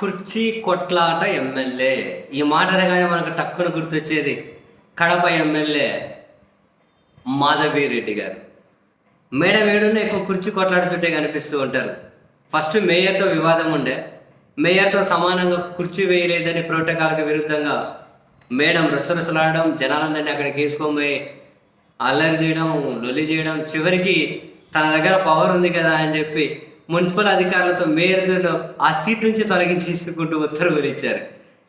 కుర్చీ కొట్లాట ఎమ్మెల్యే. ఈ మాట అనగానే మనకు టక్కున గుర్తొచ్చేది కడప ఎమ్మెల్యే మాధవిరెడ్డి గారు. మేడం ఏడున్న ఎక్కువ కుర్చీ కొట్లాడుతుంటే కనిపిస్తూ ఉంటారు. ఫస్ట్ మేయర్తో వివాదం ఉండే. మేయర్తో సమానంగా కుర్చీ వేయలేదని ప్రోటోకాల్కి విరుద్ధంగా మేడం రుసరుసలాడడం జనాలందరినీ అక్కడికి తీసుకొని అల్లరి చేయడం లొలి చేయడం చివరికి తన దగ్గర పవర్ ఉంది కదా అని చెప్పి మున్సిపల్ అధికారులతో మేయర్ ఆ సీట్ నుంచి తొలగించేసుకుంటూ ఉత్తర్వులు ఇచ్చారు.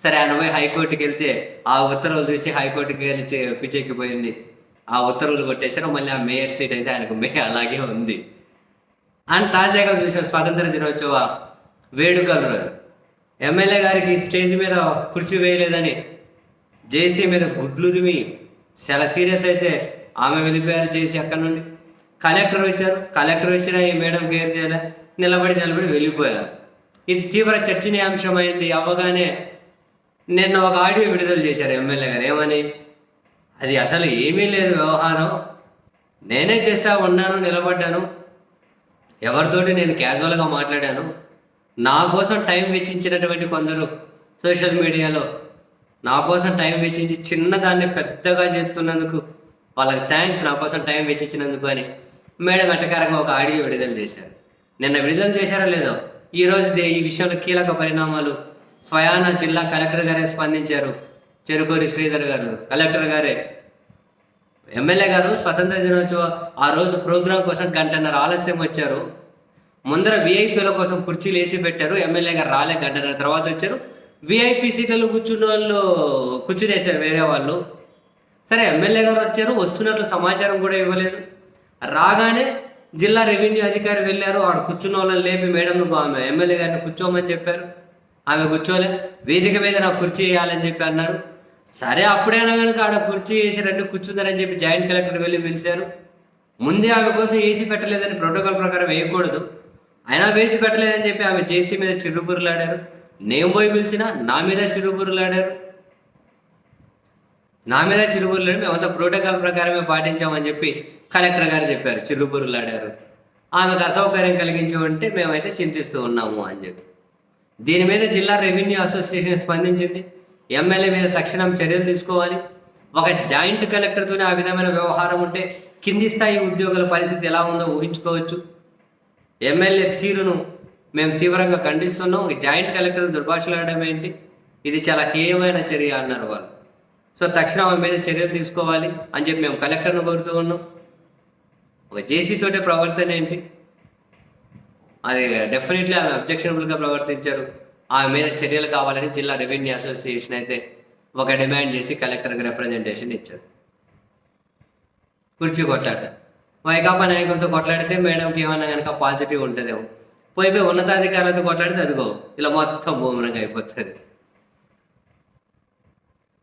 సరే ఆయన పోయి హైకోర్టుకి వెళ్తే ఆ ఉత్తర్వులు చూసి హైకోర్టుకి వెళ్ళి చే- పిచ్చెక్కిపోయింది ఆ ఉత్తర్వులు కొట్టేశారు మళ్ళీ ఆ మేయర్ సీట్ అయితే ఆయనకు మే అలాగే ఉంది. అండ్ తాజాగా చూసాం స్వాతంత్ర దినోత్సవ వేడుకల రోజు. ఎమ్మెల్యే గారికి స్టేజ్ మీద కుర్చీ వేయలేదని జేసీ మీద గుడ్లురిమి చాలా సీరియస్ అయితే ఆమె వెళ్ళిపోయారు చేసి అక్కడ నుండి? కలెక్టర్ వచ్చారు. కలెక్టర్ వచ్చినా ఈ మేడం కేర్ చేయలే? నిలబడి నిలబడి వెళ్ళిపోయారు. ఇది తీవ్ర చర్చనీయాంశమైంది అవ్వగానే నిన్న ఒక ఆడియో విడుదల చేశారు ఎమ్మెల్యే గారు. ఏమని? అది అసలు ఏమీ లేదు వ్యవహారం. నేనే చేస్తా ఉన్నాను నిలబడ్డాను. ఎవరితోటి నేను క్యాజువల్గా మాట్లాడాను. నా కోసం టైం వెచ్చించినటువంటి కొందరు సోషల్ మీడియాలో నా కోసం టైం వెచ్చించి చిన్నదాన్ని పెద్దగా చేస్తున్నందుకు వాళ్ళకి థ్యాంక్స్ నా కోసం టైం వెచ్చించినందుకు అని మేడం ఎట్టకారంగా ఒక ఆడియో విడుదల చేశారు. నిన్న విడుదల చేశారో లేదో ఈ రోజు దే- ఈ విషయంలో కీలక పరిణామాలు. స్వయాన జిల్లా కలెక్టర్ గారే స్పందించారు. చెరుకూరి శ్రీధర్ గారు కలెక్టర్ గారే. ఎమ్మెల్యే గారు స్వతంత్ర దినోత్సవ ఆ రోజు ప్రోగ్రాం కోసం గంటన్నర ఆలస్యం వచ్చారు. ముందర విఐపీల కోసం కుర్చీలు వేసి పెట్టారు. ఎమ్మెల్యే గారు రాలే గంటన్నర తర్వాత వచ్చారు. విఐపీ సీట్లలో కూర్చున్న వాళ్ళు కూర్చునేశారు వేరే వాళ్ళు. సరే ఎమ్మెల్యే గారు వచ్చారు వస్తున్నట్లు సమాచారం కూడా ఇవ్వలేదు. రాగానే జిల్లా రెవెన్యూ అధికారి వెళ్ళారు. ఆడ కూర్చున్న వాళ్ళని లేపి మేడం నువ్వు ఆమె ఎమ్మెల్యే గారిని కూర్చోమని చెప్పారు. ఆమె కూర్చోలే. వేదిక మీద నాకు కుర్చీ వేయాలని చెప్పి అన్నారు. సరే అప్పుడైనా కనుక ఆడ కుర్చీ వేసి రెండు కూర్చుందని చెప్పి జాయింట్ కలెక్టర్ వెళ్ళి పిలిచారు. ముందే ఆమె కోసం ఏసీ పెట్టలేదని ప్రోటోకాల్ ప్రకారం వేయకూడదు. అయినా వేసి పెట్టలేదని చెప్పి ఆమె జేసీ మీద చిరుబురులాడారు నేను పోయి పిలిచినా నా మీద చిరుబురులాడారు నా మీద చిరుబురులాడు మేమంతా ప్రోటోకాల్ ప్రకారమే పాటించామని చెప్పి కలెక్టర్ గారు చెప్పారు. చిరుబురులాడారు ఆమెకు అసౌకర్యం కలిగించమంటే మేమైతే చింతిస్తూ ఉన్నాము అని చెప్పి. దీని మీద జిల్లా రెవెన్యూ అసోసియేషన్ స్పందించింది. ఎమ్మెల్యే మీద తక్షణం చర్యలు తీసుకోవాలి. ఒక జాయింట్ కలెక్టర్తోనే ఆ విధమైన వ్యవహారం ఉంటే కింది స్థాయి ఉద్యోగుల పరిస్థితి ఎలా ఉందో ఊహించుకోవచ్చు. ఎమ్మెల్యే తీరును మేము తీవ్రంగా ఖండిస్తున్నాం. ఒక జాయింట్ కలెక్టర్ దుర్భాషలాడడం ఏంటి? ఇది చాలా హేయమైన చర్య అన్నారు వాళ్ళు. సో తక్షణం ఆమె మీద చర్యలు తీసుకోవాలి అని చెప్పి మేము కలెక్టర్ను కోరుతూ ఉన్నాం. ఒక జేసీ తోటే ప్రవర్తన ఏంటి? అది డెఫినెట్లీ ఆమె అబ్జెక్షనబుల్గా ప్రవర్తించారు. ఆమె మీద చర్యలు కావాలని జిల్లా రెవెన్యూ అసోసియేషన్ అయితే ఒక డిమాండ్ చేసి కలెక్టర్కి రిప్రజెంటేషన్ ఇచ్చారు. కుర్చీ కొట్లాట. వైకాపా నాయకులతో కొట్లాడితే మేడంకి ఏమన్నా కనుక పాజిటివ్ ఉంటుందేమో. పోయి పోయి ఉన్నతాధికారులతో కొట్లాడితే అదిగో ఇలా మొత్తం భూమరంగా అయిపోతుంది.